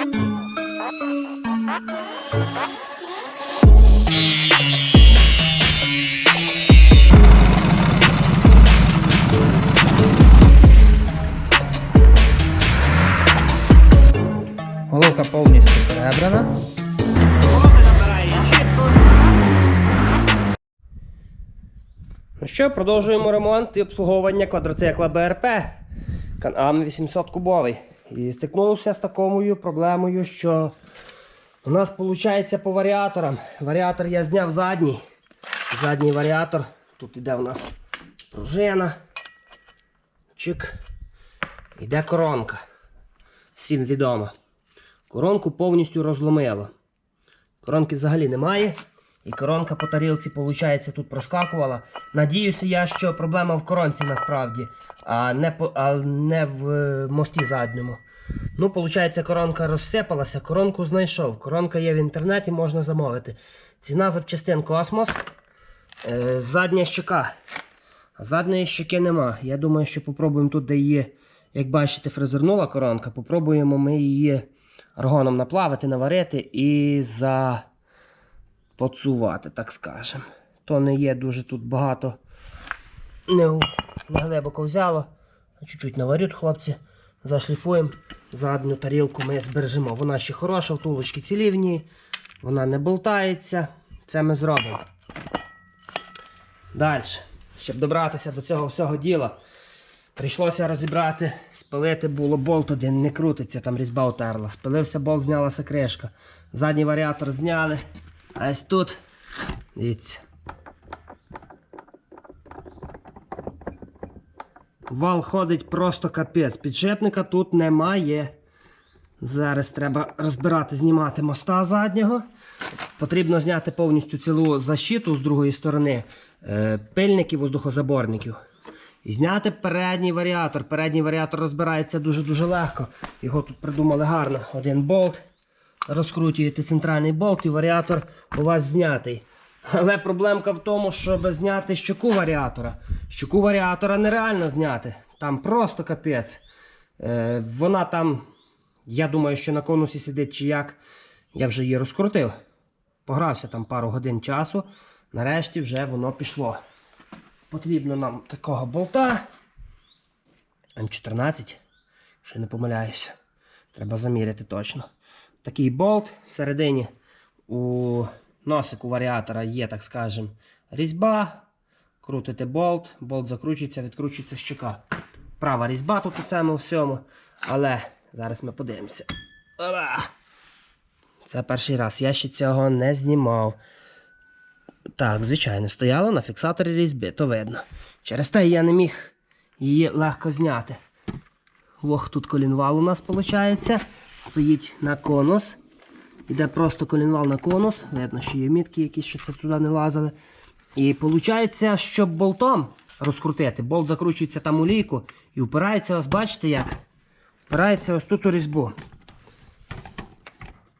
Головка повністю перебрана. Ну що, продовжуємо ремонт і обслуговування квадроцикла БРП. Канам 800 кубовий. І стикнувся з такою проблемою, що у нас виходить по варіаторам. Варіатор я зняв задній. Задній варіатор. Тут іде у нас пружина. Чик. Іде коронка. Всім відомо. Коронку повністю розломило. Коронки взагалі немає. І коронка по тарілці, виходить, тут проскакувала. Надіюся я, що проблема в коронці насправді, а не, а не в е, мості задньому. Ну, виходить, коронка розсипалася, коронку знайшов. Коронка є в інтернеті, можна замовити. Ціна запчастин Космос. Е, задня щека. Задньої щеки нема. Я думаю, що попробуємо тут, де її, як бачите, фрезернула коронка. Попробуємо ми її аргоном наплавити, наварити і за поцувати, так скажемо. То не є дуже тут багато. Не, глибоко взяло. Чуть-чуть наварють хлопці. Зашліфуємо. Задню тарілку ми збережемо. Вона ще хороша, втулочки цілі в ній. Вона не болтається. Це ми зробимо. Далі. Щоб добратися до цього всього діла, прийшлося розібрати, спилити було болт один, не крутиться, там різьба утерла. Спилився болт, знялася кришка. Задній варіатор зняли. А ось тут, дивіться. Вал ходить просто капець. Підшипника тут немає. Зараз треба розбирати, знімати моста заднього. Потрібно зняти повністю цілу защиту з другої сторони е, пильників, воздухозаборників. І зняти передній варіатор. Передній варіатор розбирається дуже-дуже легко. Його тут придумали гарно. Один болт. Розкрутюєте центральний болт і варіатор у вас знятий. Але проблемка в тому, щоб зняти щоку варіатора. Щоку варіатора нереально зняти. Там просто капець. Е, вона там, я думаю, що на конусі сидить чи як. Я вже її розкрутив. Погрався там пару годин часу. Нарешті вже воно пішло. Потрібно нам такого болта. М14, якщо не помиляюся. Треба заміряти точно. Такий болт всередині у носику варіатора є, так скажем, різьба. Крутите болт, болт закручується, відкручується щека. Права різьба тут у цьому всьому. Але зараз ми подивимося. Це перший раз. Я ще цього не знімав. Так, звичайно, стояла на фіксаторі різьби, то видно. Через те я не міг її легко зняти. Ох, тут колінвал у нас виходить. Стоїть на конус. Іде просто колінвал на конус. Видно, що є мітки якісь, що це туди не лазили. І виходить, щоб болтом розкрутити, болт закручується там у лійку і впирається, ось бачите як? Впирається ось тут у різьбу.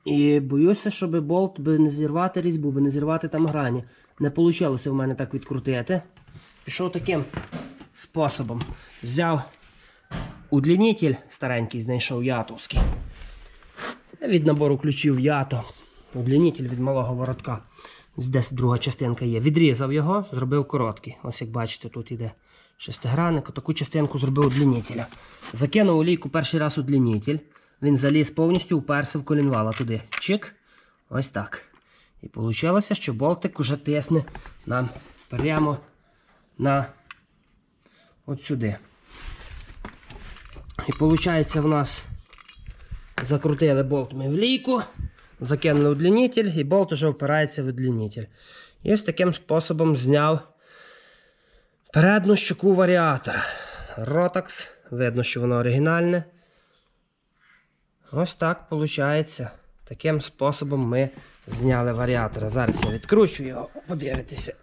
І боюся, щоб болт би не зірвати різьбу, би не зірвати там грані. Не вийшло в мене так відкрутити. Пішов таким способом. Взяв удлінитель старенький, знайшов ятовський. Від набору ключів ято. Удлінитель від малого воротка. Десь друга частинка є. Відрізав його, зробив короткий. Ось як бачите, тут іде шестигранник. Таку частинку зробив удлінителя. Закинув у лійку перший раз удлінитель. Він заліз повністю, уперся в колінвала туди. Чик. Ось так. І вийшло, що болтик уже тисне нам прямо на от сюди. І виходить, в нас закрутили болт ми в лійку, закинули удлінитель, і болт уже впирається в удлінитель. І ось таким способом зняв передню щоку варіатора. Rotax, видно, що воно оригінальне. Ось так виходить. Таким способом ми зняли варіатора. Зараз я відкручу його, подивитися,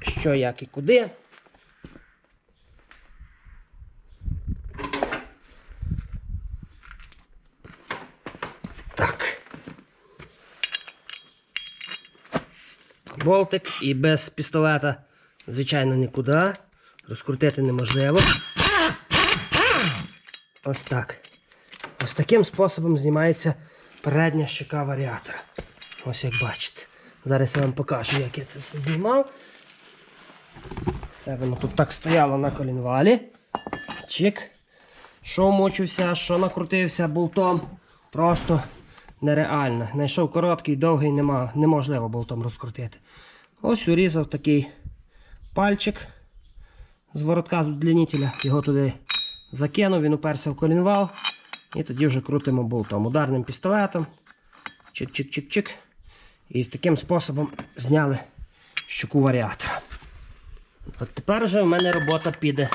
що, як і куди. Так. Болтик і без пістолета, звичайно, нікуди. Розкрутити неможливо. Ось так. Ось таким способом знімається передня щека варіатора. Ось як бачите. Зараз я вам покажу, як я це все знімав. Все воно тут так стояло на колінвалі. Чик. Що вмочився, що накрутився болтом. Просто нереально. Знайшов короткий, довгий, нема, неможливо болтом розкрутити. Ось урізав такий пальчик з воротка з удлінителя. Його туди закинув, він уперся в колінвал. І тоді вже крутимо болтом. Ударним пістолетом. Чик-чик-чик-чик. І таким способом зняли щоку варіатора. От тепер вже в мене робота піде,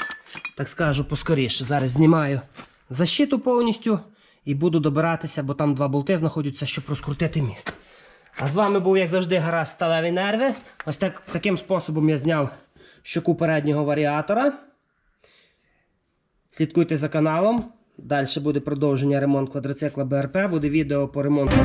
так скажу, поскоріше. Зараз знімаю защиту повністю і буду добиратися, бо там два болти знаходяться, щоб розкрутити міст. А з вами був, як завжди, гаразд сталеві нерви. Ось так, таким способом я зняв щоку переднього варіатора. Слідкуйте за каналом. Далі буде продовження ремонт квадроцикла БРП, буде відео по ремонту